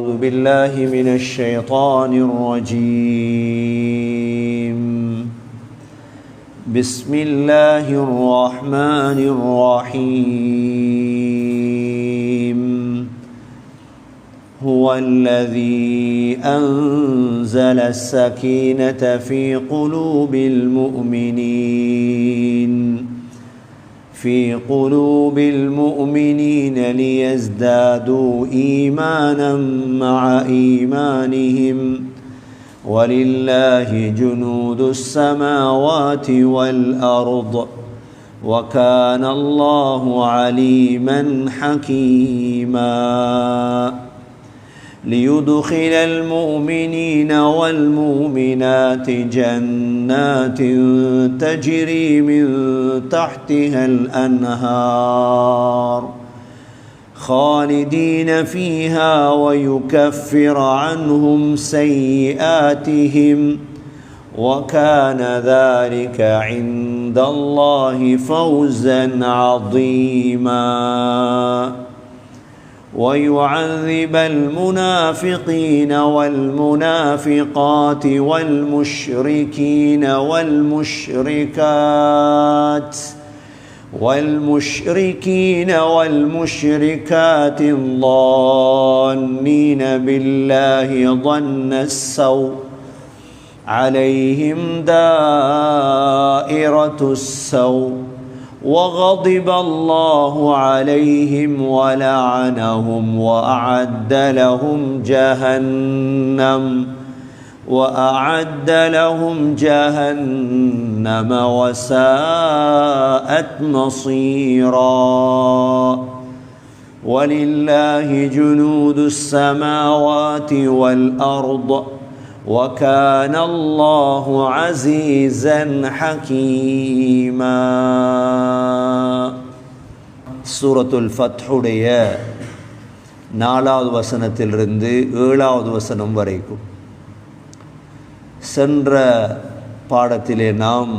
أعوذ بالله من الشيطان الرجيم. بسم الله الرحمن الرحيم. هو الذي أنزل السكينة في قلوب المؤمنين. في قلوب المؤمنين ليزدادوا إيمانا مع إيمانهم. ولله جنود السماوات والأرض. وكان الله عليما حكيما. ليدخل المؤمنين والمؤمنات جنات تجري من تحتها الأنهار خالدين فيها ويكفر عنهم سيئاتهم وكان ذلك عند الله فوزا عظيما ويعذب المنافقين والمنافقات والمشركين والمشركات والمشركين والمشركات الظانين بالله ظن السوء عليهم دائرة السوء وغضب الله عليهم ولعنهم وأعد لهم جهنم وأعد لهم جهنم وساءت مصيرا. ولله جنود السماوات والأرض وكان الله عزيزا حكيما சூரத்துல் ஃபத்ஹுடைய நாலாவது வசனத்திலிருந்து ஏழாவது வசனம் வரைக்கும் சென்ற பாடத்திலே நாம்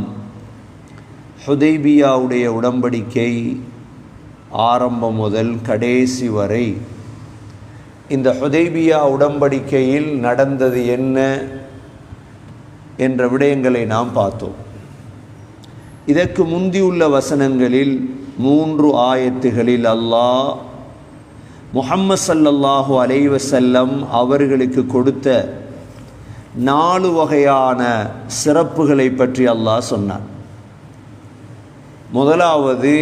ஹுதைபியாவுடைய உடன்படிக்கை ஆரம்பம் முதல் கடைசி வரை இந்த ஹுதைபியா உடன்படிக்கையில் நடந்தது என்ன என்ற விடயங்களை நாம் பார்த்தோம். இதற்கு முந்தியுள்ள வசனங்களில் மூன்று ஆயத்துகளில் அல்லாஹ் முஹம்மது சல்லல்லாஹு அலைவசல்லம் அவர்களுக்கு கொடுத்த நாலு வகையான சிறப்புகளை பற்றி அல்லாஹ் சொன்னார் முதலாவது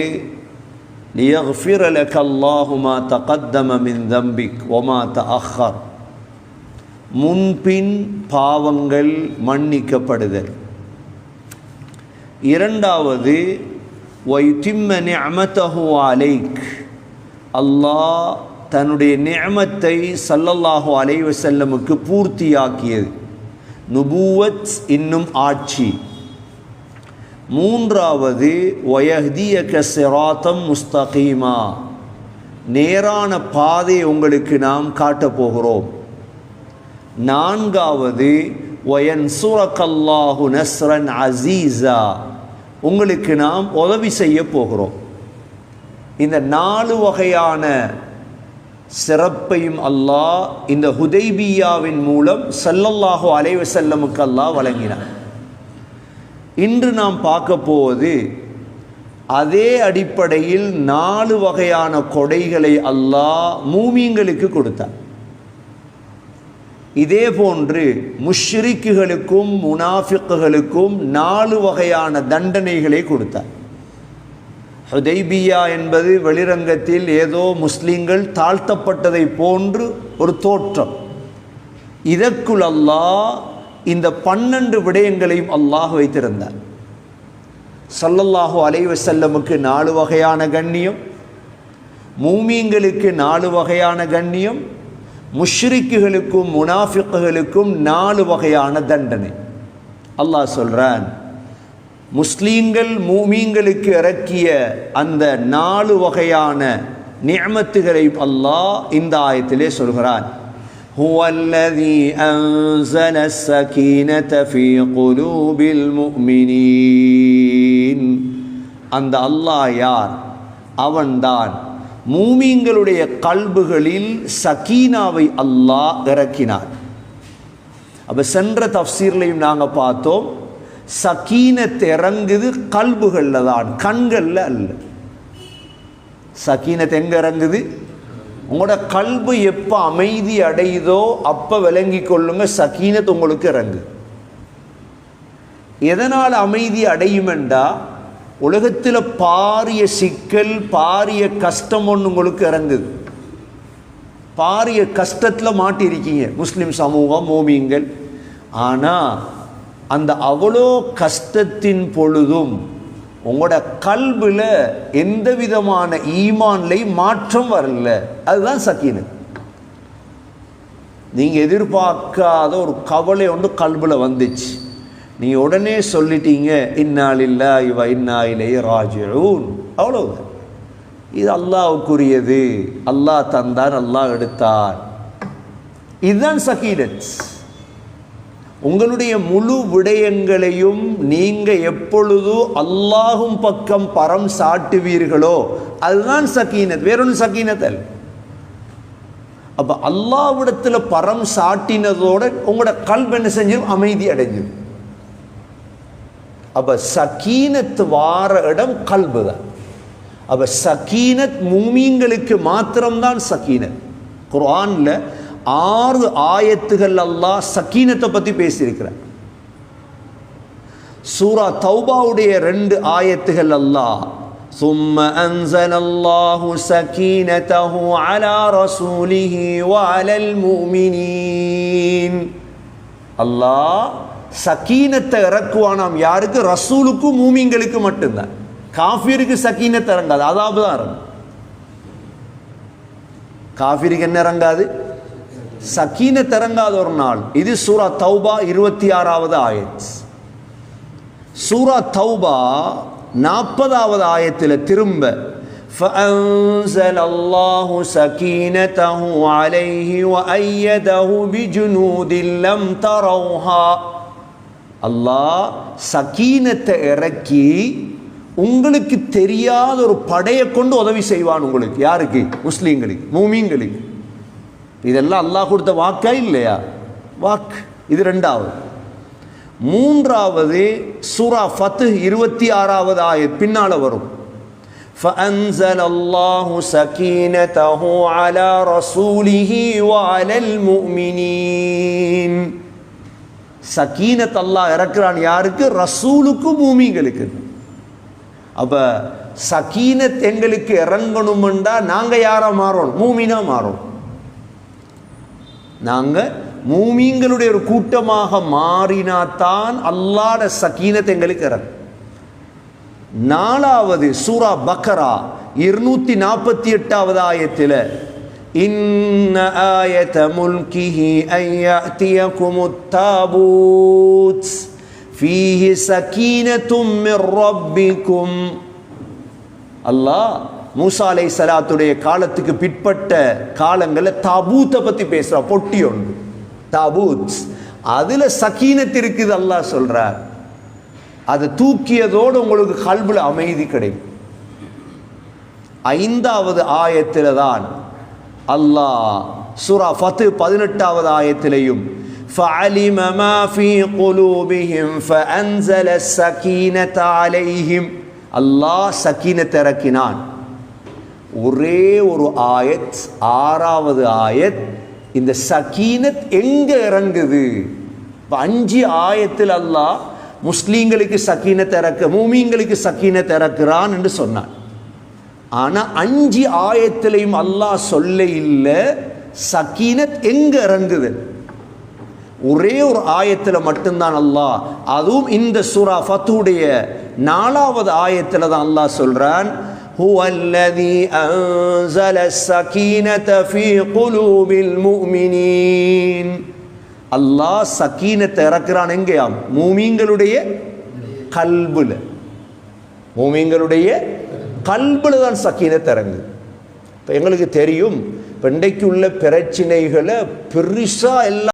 ليغفر لك الله ما تقدم من ذنبك وما تأخر முன்பின் பாவங்கள் மன்னிக்கப்படுதல் இரண்டாவது வைத்திம்ம நிஅமத்தஹு அலைக் அல்லாஹ் தன்னுடைய நியமத்தை சல்லல்லாஹு அலைவ செல்லமுக்கு பூர்த்தியாக்கியது நுபூவத் இன்னும் ஆட்சி மூன்றாவது ஒயஹ்திய சிராத்தம் முஸ்தகீமா. நேரான பாதை உங்களுக்கு நாம் காட்டப் போகிறோம். நான்காவது வயன் சுரக்கல்லாஹு நஸ்ரன் அசீஸா. உங்களுக்கு நாம் உதவி செய்ய போகிறோம். இந்த நாலு வகையான சிறப்பையும் அல்லாஹ் இந்த ஹுதைபியாவின் மூலம் சல்லல்லாஹு அலைவசல்லமுக்கு அல்லாஹ் வழங்கினார் இன்று நாம் பார்க்க போவது அதே அடிப்படையில் நாலு வகையான கொடைகளை அல்லாஹ் மூமியங்களுக்கு கொடுத்தார் இதே போன்று முஷ்ரிக்குகளுக்கும் முனாஃபிக்குகளுக்கும் நாலு வகையான தண்டனைகளை கொடுத்தார் ஹுதைபியா என்பது வெளிரங்கத்தில் ஏதோ முஸ்லீம்கள் தாழ்த்தப்பட்டதை போன்று ஒரு தோற்றம். இதற்குள் அல்லாஹ் இந்த பன்னெண்டு விடயங்களையும் அல்லாஹ் வைத்திருந்தார். சல்லல்லாஹு அலைவசல்லமுக்கு நாலு வகையான கண்ணியம் மூமீன்களுக்கு நாலு வகையான கண்ணியம் முஷ்ரிக்குகளுக்கும் முனாஃபிக்குகளுக்கும் நாலு வகையான தண்டனை. அல்லாஹ் சொல்கிறான் முஸ்லீம்கள் மூமீன்களுக்கு இறக்கிய அந்த நாலு வகையான நியமத்துகளை அல்லாஹ் இந்த ஆயத்திலே சொல்கிறான். هو الذي أنزل السكينة في قلوب المؤمنين அந்த அல்லாஹ் யார் அவன்தான் மூமீன்களுடைய கல்புகளில் சகீனாவை அல்லாஹ் இறக்கினார் அப்போ சென்ற தஃசீர்லையும் நாங்கள் பார்த்தோம் சக்கீனத் இறங்குது கல்புகளில் தான் கண்களில் அல்ல சக்கீனத் எங்கே இறங்குது உங்களோட கல்பு எப்போ அமைதி அடையுதோ அப்போ விளங்கி கொள்ளுங்க சக்கீனத் உங்களுக்கு இறங்கு. எதனால் அமைதி அடையுமெண்டா? உலகத்தில் பாரிய சிக்கல் பாரிய கஷ்டம் ஒன்று உங்களுக்கு இறங்குது. பாரிய கஷ்டத்தில் மாட்டியிருக்கீங்க முஸ்லீம் சமூகம் மோமியங்கள் ஆனால் அந்த அவ்வளோ கஷ்டத்தின் பொழுதும் உங்களோட கல்வியில் எந்த விதமான ஈமான்லை மாற்றம் வரல. அதுதான் சக்கீனு நீங்கள் எதிர்பார்க்காத ஒரு கவலை ஒன்று கல்வில் வந்துச்சு. நீ உடனே சொல்லிட்டீங்க இன்னாலில்லா இவ இன்னாயிலே ராஜூன் அவ்வளோ இது அல்லாவுக்குரியது அல்லாஹ் தந்தார் அல்லாஹ் எடுத்தார். இதுதான் சகீனத். உங்களுடைய முழு விடயங்களையும் நீங்கள் எப்பொழுதும் அல்லாஹும் பக்கம் பரம் சாட்டுவீர்களோ அதுதான் சக்கீனத் வேறொன்று சக்கீனத் அல்ல. அப்போ அல்லாவிடத்தில் பரம் சாட்டினதோட உங்களோட கல்வி என்ன செஞ்சிடும் அமைதி அடைஞ்சிடும் அப்போ சக்கீனத் வார இடம் கல்பு தான் அப்போ சக்கீனத் மூமீன்களுக்கு மாத்திரம்தான் சக்கீனத் குரானில் ஆறு ஆயத்துகள் அல்லாஹ் சக்கீனத்தை பற்றி பேசியிருக்கிறார். சூரா தௌபாவுடைய ரெண்டு ஆயத்துகள் அல்லாஹ் ثم أنزل الله سكينته على رسوله وعلى المؤمنين அல்லாஹ் சக்கீனத்தை இறக்குவானாம் யாருக்கு ரசூலுக்கும் மூமிங்களுக்கு மட்டும்தான் காஃபிருக்கு சக்கீனத்தை இறங்காது அதாவது தான் இறங்கும் காஃபிருக்கு என்ன இறங்காது சக்கீனத் இறங்காத ஒரு நாள் இது சூரா தௌபா இருபத்தி ஆறாவது ஆயத் சூரா தௌபா நாற்பதாவது ஆயத்தில் திரும்ப فأنزل الله سكينته عليه وأيده بجنود لم تروها அல்லாஹ் சக்கீனத்தை இறக்கி உங்களுக்கு தெரியாத ஒரு படையை கொண்டு உதவி செய்வான் உங்களுக்கு யாருக்கு முஸ்லீம்களுக்கு மூமீன்களுக்கு இதெல்லாம் அல்லாஹ் கொடுத்த வாக்கா இல்லையா வாக்கு இது ரெண்டாவது மூன்றாவது சூரா ஃபத்து இருபத்தி ஆறாவது ஆய பின்னால வரும் فأنزل الله سكينته على رسوله وعلى المؤمنين சக்கீனத் அல்லாஹ் இறக்குறான் யாருக்கு ரசூலுக்கு பூமிகளுக்கு அப்ப சக்கீனத் எங்களுக்கு இறங்கணுமெண்டா நாங்க யாரா மாறோம் மூமினா மாறோம் நாங்க மூமீன்களுடைய ஒரு கூட்டமாக மாறினாத்தான் அல்லாட சக்கீனத் எங்களுக்கு இறங்கும் நாலாவது சூரா பக்கரா இருநூத்தி நாற்பத்தி எட்டாவது ஆயத்தில் إن آية ملكه أن يأتيكم التابوت فيه سكينة من ربكم அல்லாஹ் மூசா அலை சலாத்துடைய காலத்துக்கு பிற்பட்ட காலங்களில் தாபூத்தை பற்றி பேசுகிறா பொட்டி ஒன்று தாபூத் அதில் சக்கீனத் இருக்குது அல்லாஹ் சொல்கிறார் அதை தூக்கியதோடு உங்களுக்கு கல்வில அமைதி கிடைக்கும் ஐந்தாவது ஆயத்தில் தான் அல்லாஹ் சூரா ஃபத்து பதினெட்டாவது ஆயத்திலையும் فعلم ما في قلوبهم فأنزل السكينة عليهم அல்லாஹ் சக்கீனத்தை இறக்கினான் ஒரே ஒரு ஆயத் ஆறாவது ஆயத் இந்த சகீனத் எங்க இறங்குது? இப்போ அஞ்சு ஆயத்தில் அல்லாஹ் முஸ்லீம்களுக்கு சக்கீனத்தை திறக்க மூமீன்களுக்கு சக்கீனத்தை திறக்கிறான் என்று சொன்னான். ஆனால் அஞ்சு ஆயத்திலையும் அல்லாஹ் சொல்ல இல்லை சக்கீனத் எங்க இறங்குது? ஒரே ஒரு ஆயத்தில் மட்டும்தான் அல்லாஹ் அதுவும் இந்த சூரா ஃபத்துடைய நாலாவது ஆயத்தில் தான் அல்லாஹ் சொல்கிறான் هو الذي أنزل السكينة في قلوب المؤمنين அல்லாஹ் சக்கீனத்தை இறக்குறான் எங்கேயாம் மூமீன்களுடைய கல்புல மூமீன்களுடைய கல்புல தான் சக்கீனத்தை இறங்கு இப்போ எங்களுக்கு தெரியும் இப்போ இன்றைக்கு உள்ள பிரச்சனைகளை பெருசா எல்லாம்